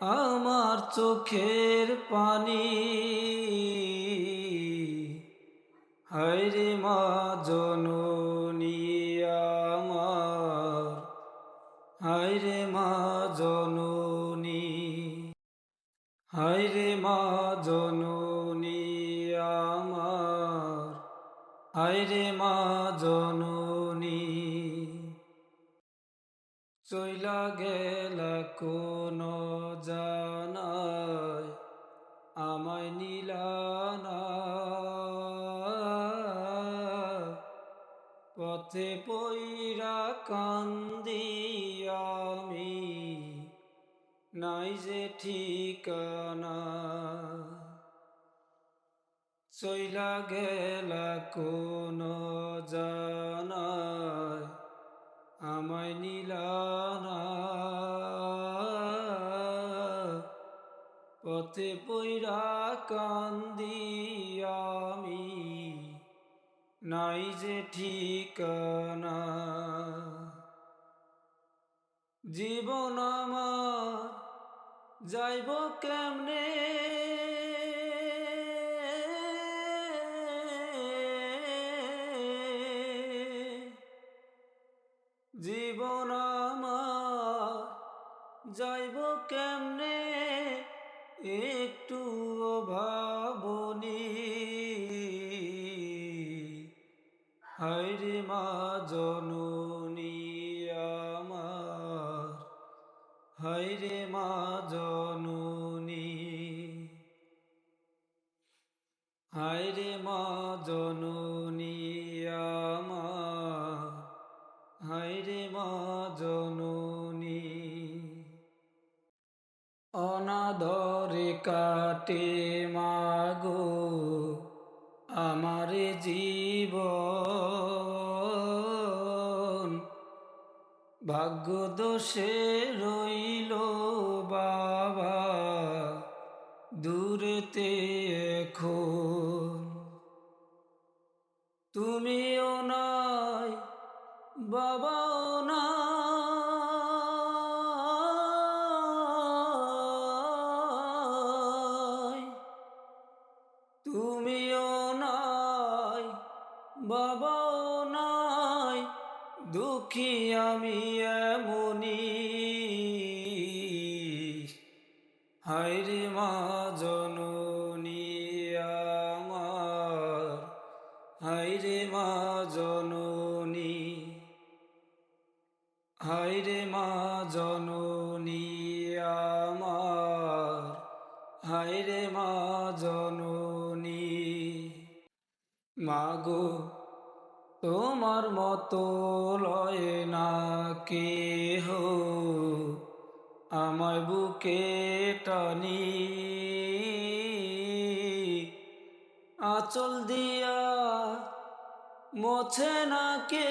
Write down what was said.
আমার চোখের পানি। হায়রে মা জননী হায়রে মা জননী। হায়রে মা জননী আমার। হায়রে মা জননী। চইলা গেল কোন জানায় আমায় নীলানা পথে পইরা কান্দি আমি, নাই যে ঠিকানা। চইলা গেল কোন জানায় আমায় নীলানা পথে পৈরা কান্দি আমি নাই যে ঠিকানা। জীবন আমার যাইব কেমনে? জীবন আমার যাইব কেমনে? একটু ভাবনি। হায়রে মা জননী আমার হায়রে মা জননী হায়রে মা জননী অনাদরে কাটে মাগো আমার জীব ভাগ্য দোষে রইল বাবা, দূরেতে এখন। তুমিও নাই বাবাও না তুমিও নাই বাবাও নাই দুঃখী আমি এমনি হায়রে মা জননী। হায়রে মা জননী আমার হায়রে মা জননী। মাগো, তোমার মতো লয় না কেহ, আমায় বুকে টানি। আচল দিয়া মোছে না কে